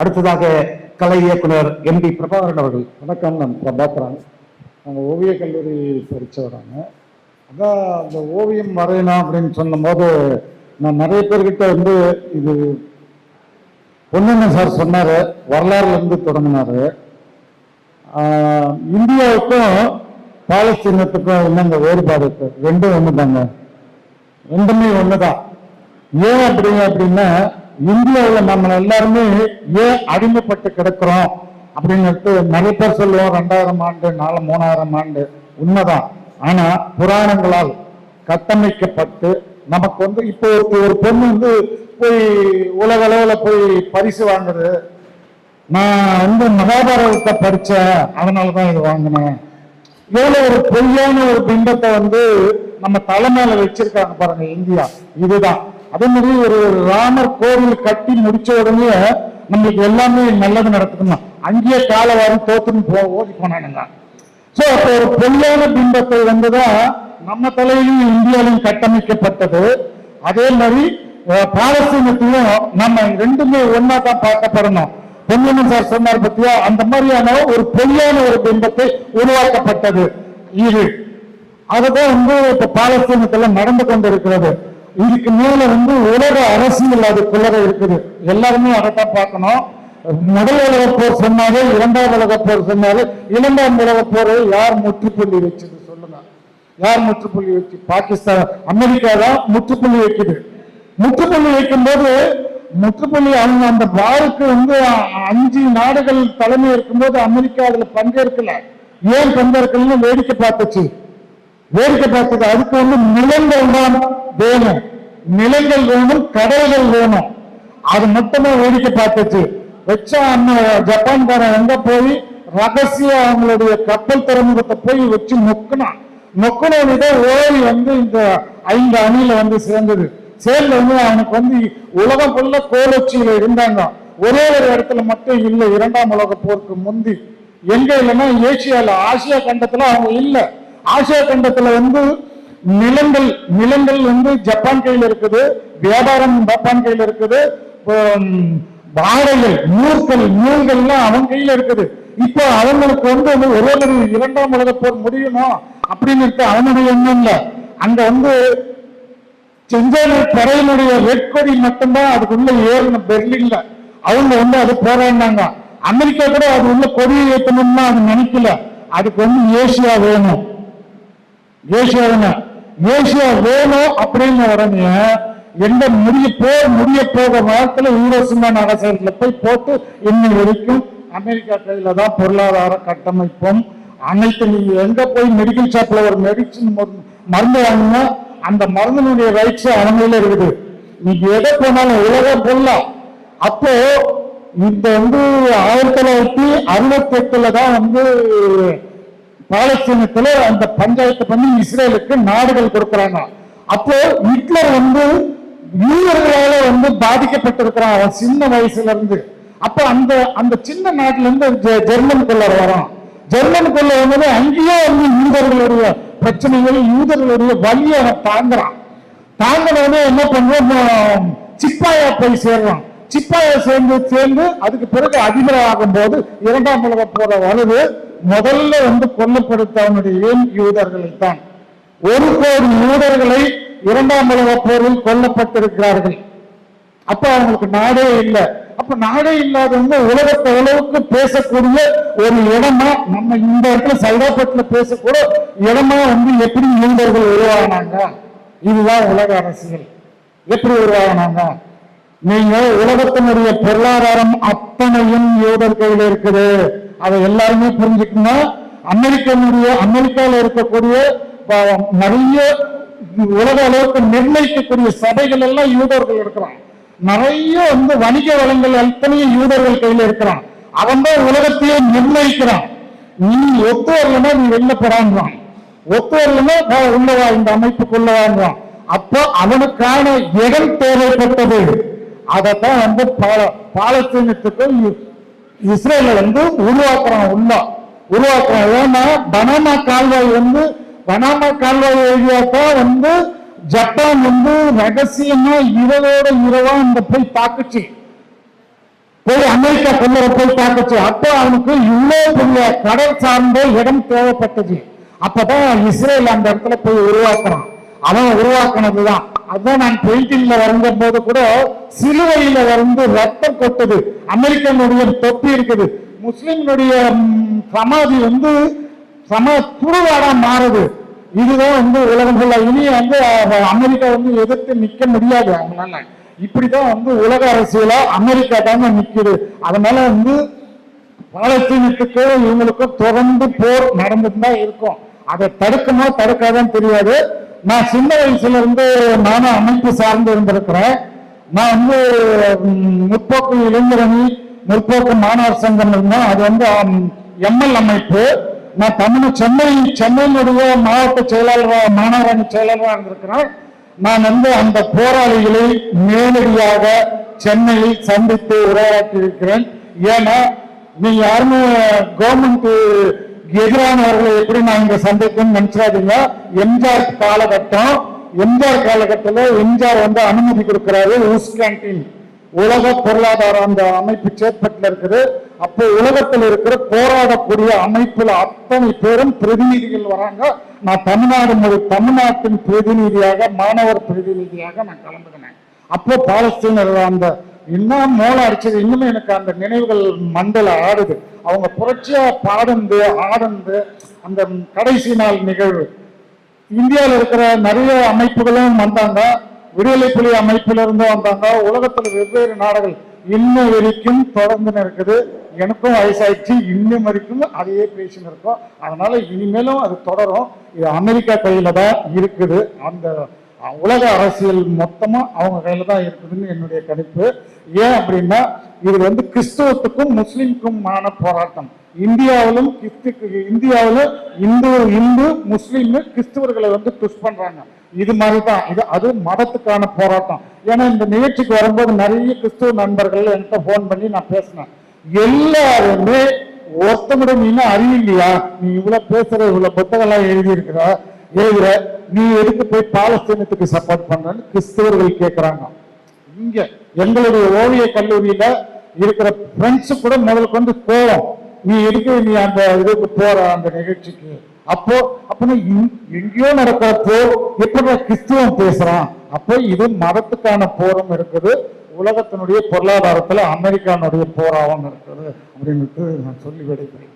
அடுத்ததாக கலை இயக்குனர் M B Prabhakaran அவர்கள். வணக்கம் நான் பிரபாகரன். நாங்கள் ஓவியக் கல்லூரி படித்தவராங்க அதான் அந்த ஓவியம் வரையணும் அப்படின்னு சொன்னபோது நான் நிறைய பேர்கிட்ட வந்து இது பொன்னியம்மன் சார் சொன்னார் வரலாறுலேருந்து தொடங்கினார். இந்தியாவுக்கும் பாலஸ்தீனத்துக்கும் என்னங்க வேறுபாடு இருக்கு? ரெண்டும் ஒன்று தாங்க ரெண்டுமே ஒன்று தான் ஏன் அப்படிங்க அப்படின்னா இந்தியாவில் நம்ம எல்லாருமே ஏன் அடிமைப்பட்டு கிடக்கிறோம்? அப்படின்னுட்டு நிறைய பேர் சொல்லுவோம் ரெண்டாயிரம் ஆண்டு நாலு மூணாயிரம் ஆண்டு. உண்மைதான். ஆனா புராணங்களால் கட்டமைக்கப்பட்டு நமக்கு வந்து இப்போ ஒரு ஒரு பொண்ணு வந்து போய் உலக அளவில் போய் பரிசு வாங்குது. நான் வந்து மகாபாரதத்தை படித்தேன் அதனால தான் இது வாங்கினேன். எவ்வளோ ஒரு பொய்யான ஒரு பிம்பத்தை வந்து நம்ம தலைமையில வச்சிருக்காங்க பாருங்க இந்தியா. இதுதான். அதே மாதிரி ஒரு ராமர் கோவில் கட்டி முடிச்ச உடனே நம்மளுக்கு எல்லாமே நல்லது நடத்துக்கணும் அங்கேயே கால வாரம் தோத்துன்னு போ ஓடி போனானுங்க. சோ அப்போ ஒரு பொய்யான பிம்பத்தை வந்துதான் நம்ம தலையிலும் இந்தியாவிலும் கட்டமைக்கப்பட்டது. அதே மாதிரி அஹ், பாலஸ்தீனத்திலும் நம்ம ரெண்டுமே ஒன்னா தான் பார்க்கப்படணும். பொன்னியம்மன் சார் சொன்னார் பத்தியா அந்த மாதிரியான ஒரு பொய்யான ஒரு பிம்பத்தை உருவாக்கப்பட்டது இது. அதுதான் வந்து இப்ப பாலஸ்தீனத்துல நடந்து கொண்டிருக்கிறது. இதுக்கு மேல வந்து உலக அரசியல் அதுக்குள்ளத இருக்குது. எல்லாருமே அதைத்தான் பார்க்கணும். முதல் உலக போர் சொன்னாரு இரண்டாம் உலக போர் சொன்னாரு இரண்டாம் உலக போரை யார் முற்றுப்புள்ளி வச்சது சொல்லுங்க. யார் முற்றுப்புள்ளி வச்சு? பாகிஸ்தான் அமெரிக்கா தான் முற்றுப்புள்ளி வைக்குது. முற்றுப்புள்ளி வைக்கும்போது முற்றுப்புள்ளி அவங்க அந்த வாருக்கு வந்து அஞ்சு நாடுகள் தலைமை இருக்கும்போது அமெரிக்கா அதுல பங்கேற்கல. ஏன் பங்கேற்கலன்னு வேடிக்கை பார்த்துச்சு. வேடிக்கை பார்த்தது அதுக்கு வந்து நிலங்கள் தான் வேணும். நிலங்கள் வேணும் கடல்கள் வேணும். அது மட்டுமே வேடிக்கை பார்த்துச்சு. வச்சா அந்த ஜப்பான்காரன் எங்க போய் ரகசிய அவங்களுடைய கப்பல் துறைமுகத்தை போய் வச்சு நொக்குனான். நொக்குனதான் ஓடி வந்து இந்த ஐந்து அணியில வந்து சேர்ந்தது. சேர்ந்து வந்து அவனுக்கு வந்து உலகம் ஃபுல்ல கோலச்சியில இருந்தாங்க. ஒரே ஒரு இடத்துல மட்டும் இல்லை இரண்டாம் உலக போருக்கு முந்தி. எங்க இல்லைன்னா ஏசியால ஆசியா கண்டத்துல அவங்க இல்ல. ஆசியா கண்டத்துல வந்து நிலங்கள் நிலங்கள் வந்து ஜப்பான் கையில இருக்குது வியாபாரம் ஜப்பான் கையில இருக்குது உம், வாழைகள் நூல்கள் நூல்கள்லாம் அவன் கையில இருக்குது. இப்போ அவங்களுக்கு வந்து வந்து ஒரு இரண்டாம் உலக போர் முடியணும் அப்படின்னு இருக்க அவனுடைய எண்ணம் இல்ல அங்க வந்து செஞ்சேரி படையினுடைய வெட்கொடி மட்டும்தான் அதுக்குள்ள ஏறணும் பெர்லின்ல. அவங்க வந்து அது போராடினாங்க. அமெரிக்கா கூட அது உள்ள கொடியை ஏற்றணும்னா அது நினைக்கல. அதுக்கு வந்து ஏசியா வேணும். ஏசியா வேணும். ஏசியா வேணும் அப்படின்னு உடனே எந்த முடிய போர் முடிய போக வாரத்துல யூரோசிமான அரசியல போய் போட்டு இன்னை வரைக்கும் அமெரிக்கா கையில தான் பொருளாதார கட்டமைப்பும் அனைத்து நீங்க எங்க போய் மெடிக்கல் ஷாப்ல ஒரு மெடிசின் மருந்து வாங்கினா அந்த மருந்தினுடைய ரைட்ஸ் அவங்கள இருக்குது. நீங்க எதை போனாலும் உலகம் போடலாம் அப்போ இந்த வந்து ஆயிரத்தி தொள்ளாயிரத்தி அறுபத்தி எட்டுல தான் வந்து பாலஸ்தீனத்துல அந்த பஞ்சாயத்து பண்ணி இஸ்ரேலுக்கு நாடுகள் கொடுக்குறாங்க. அப்போ ஹிட்லர் வந்து யூதர்களால வந்து பாதிக்கப்பட்டிருக்கிறான் அவன் சின்ன வயசுல இருந்து அப்ப அந்த அந்த சின்ன நாட்டுல இருந்து ஜெ- ஜெர்மனுக்குள்ள வரான். ஜெர்மனுக்குள்ள வந்து அங்கேயே வந்து யூதர்களுடைய பிரச்சனைகள் யூதர்களுடைய வழியை அவன் தாங்குறான். தாங்கினவனே என்ன பண்ணுவோம் சிப்பாயா போய் சேர்றான். சிப்பாயா சேர்ந்து சேர்ந்து அதுக்கு பிறகு அதிபர் ஆகும்போது இரண்டாம் உலக போற வருது முதல்ல வந்து கொல்லப்படுத்தவனுடைய ஏன் யூதர்களை தான்? ஒரு கோடி யூதர்களை இரண்டாம் உலக போரில் கொல்லப்பட்டிருக்கிறார்கள். அப்ப அவங்களுக்கு நாடே இல்லை. அப்ப நாடே இல்லாதவங்க உலகத்தை அளவுக்கு பேசக்கூடிய ஒரு இடமா நம்ம இந்த இடத்துல சைதாப்பேட்டில் பேசக்கூட இடமா வந்து எப்படி யூதர்கள் உருவாகினாங்க இதுதான் உலக அரசியல். எப்படி உருவாகினாங்க நீங்க உலகத்தினுடைய பொருளாதாரம் அத்தனையும் யூதர் இருக்குது. அதை எல்லாருமே புரிஞ்சுக்கணும் அமெரிக்கனுடைய அமெரிக்காவில் இருக்கக்கூடிய நிறைய உலக அளவுக்கு நிர்ணயிக்கக்கூடிய சபைகள் எல்லாம் யூதர்கள் இருக்கிறான் நிறைய வந்து வணிக வளங்கள் அத்தனையும் யூதர்கள் கையில இருக்கிறான் அவன் தான் உலகத்தையே நிர்ணயிக்கிறான். நீ ஒத்து வரலன்னா நீ வெளில போறான்றான் ஒத்து வரலன்னா வா, உள்ள இந்த அமைப்புக்குள்ளவான்றான் அப்போ அவனுக்கான இடம் தேவைப்பட்டது. அதைத்தான் வந்து பாலஸ்தீனத்துக்கும் இஸ்ரேல வந்து உருவாக்குறான் உள்ள உருவாக்குறான் ஏன்னா பனாமா கால்வாய் வந்து பனாமா கால்வாய் ஏரியா தான் வந்து ஜப்பான் வந்து ரகசியமா இரவோட இரவா அந்த போய் தாக்குச்சு போய் அமெரிக்கா கொள்ளற போய் தாக்குச்சு அப்போ அவனுக்கு இவ்வளவு பெரிய கடல் சார்ந்த இடம் தேவைப்பட்டது. அப்பதான் இஸ்ரேல் அந்த இடத்துல போய் உருவாக்குறான். அவன் உருவாக்குனதுதான். அதான் நான் பெயிண்டிங்ல வரைந்த போது கூட சிலுவையில வந்து ரத்தம் கொட்டுது. அமெரிக்கனுடைய தொப்பி இருக்குது. முஸ்லிம்னுடைய சமாதி வந்து சம துருவாடா மாறுது. இதுதான் வந்து உலகம் ஃபுல்லா. இனி வந்து அமெரிக்கா வந்து எதிர்த்து நிக்க முடியாது. அவங்களால இப்படிதான் வந்து உலக அரசியல அமெரிக்கா தாங்க நிக்குது. அதனால வந்து பாலஸ்தீனத்துக்கு இவங்களுக்கும் தொடர்ந்து போர் நடந்துட்டு தான் இருக்கும். அதை தடுக்குமா தடுக்காதான் தெரியாது. நான் சின்ன வயசுல இருந்து நானும் அமைப்பு சார்ந்து இருந்திருக்கிறேன் நான் வந்து முற்போக்கு இளைஞரணி முற்போக்கு மாணவர் சங்கம் இருந்தேன் அது வந்து எம்எல் அமைப்பு. நான் தமிழ் சென்னை சென்னையினுடைய மாவட்ட செயலாளராக மாணவரணி செயலாளராக இருந்திருக்கிறேன். நான் வந்து அந்த போராளிகளை நேரடியாக சென்னையில் சந்தித்து உரையாற்றி இருக்கிறேன் ஏன்னா நீ யாருமே கவர்மெண்ட் எதிரானவர்களை எப்படி நான் இங்க சந்திக்கணும்னு நினைச்சாதீங்க எம்ஜிஆர் காலகட்டம் எம்ஜிஆர் காலகட்டத்தில் எம்ஜிஆர் வந்து அனுமதி கொடுக்கிறாரு ஊஸ் கேன்டீன் உலக பொருளாதார அந்த அமைப்பு சேத்பட்டில் இருக்குது. அப்போ உலகத்தில் இருக்கிற போராடக்கூடிய அமைப்புல அத்தனை பேரும் பிரதிநிதிகள் வராங்க. நான் தமிழ்நாடு முழு தமிழ்நாட்டின் பிரதிநிதியாக மாணவர் பிரதிநிதியாக நான் கலந்துக்கினேன். அப்போ பாலஸ்தீனர் அந்த இன்னும் மோளம் அடிச்சது இன்னுமே எனக்கு அந்த நினைவுகள் மண்டல ஆடுது. அவங்க புரட்சியா பாடந்து ஆடந்து அந்த கடைசி நாள் நிகழ்வு. இந்தியாவில் இருக்கிற நிறைய அமைப்புகளும் வந்தாங்க. விடுதலை புலி அமைப்புல இருந்தும் வந்தாங்க. உலகத்துல வெவ்வேறு நாடுகள் இன்னும் வரைக்கும் தொடர்ந்து இருக்குது எனக்கும் வயசாயிடுச்சு. இன்னும் வரைக்கும் அதையே பேசின்னு இருக்கோம். அதனால இனிமேலும் அது தொடரும். இது அமெரிக்கா கையில தான் இருக்குது. அந்த உலக அரசியல் மொத்தமா அவங்க கையில தான் இருக்குதுன்னு என்னுடைய கணிப்பு. ஏன் அப்படின்னா இது வந்து கிறிஸ்தவத்துக்கும் முஸ்லீமுக்குமான போராட்டம். இந்தியாவிலும் கிறிஸ்துக்கு இந்தியாவிலும் இந்து இந்து முஸ்லீம் கிறிஸ்துவர்களை வந்து புஷ் பண்றாங்க. இது மாதிரி தான் இது அது மதத்துக்கான போராட்டம். ஏன்னா இந்த நிகழ்ச்சிக்கு வரும்போது நிறைய கிறிஸ்துவ நண்பர்கள் என்கிட்ட ஃபோன் பண்ணி நான் பேசினேன். எல்லாருமே ஒருத்தமிட நீ இன்னும் அறிவில்லையா நீ இவ்வளவு பேசுற இவ்வளவு புத்தகம்லாம் எழுதி இருக்கிற ஏகிற நீ எதுக்கு போய் பாலஸ்தீனத்துக்கு சப்போர்ட் பண்றன்னு கிறிஸ்தவர்கள் கேட்கிறாங்க இங்க எங்களுடைய ஓவிய கல்லூரியில இருக்கிற ஃப்ரெண்ட்ஸ் கூட முதல் கொண்டு போவோம் நீ எதுக்கு நீ அந்த இதுக்கு போற அந்த நிகழ்ச்சிக்கு? அப்போ அப்படின்னா இங்- எங்கேயோ நடக்கிற போர் எப்படி கிறிஸ்துவம் பேசுறான்? அப்போ இது மதத்துக்கான போரும் இருக்குது. உலகத்தினுடைய பொருளாதாரத்துல அமெரிக்கானுடைய போராவும் இருக்குது. அப்படின்ட்டு நான் சொல்லி விடைபெறுகிறேன்.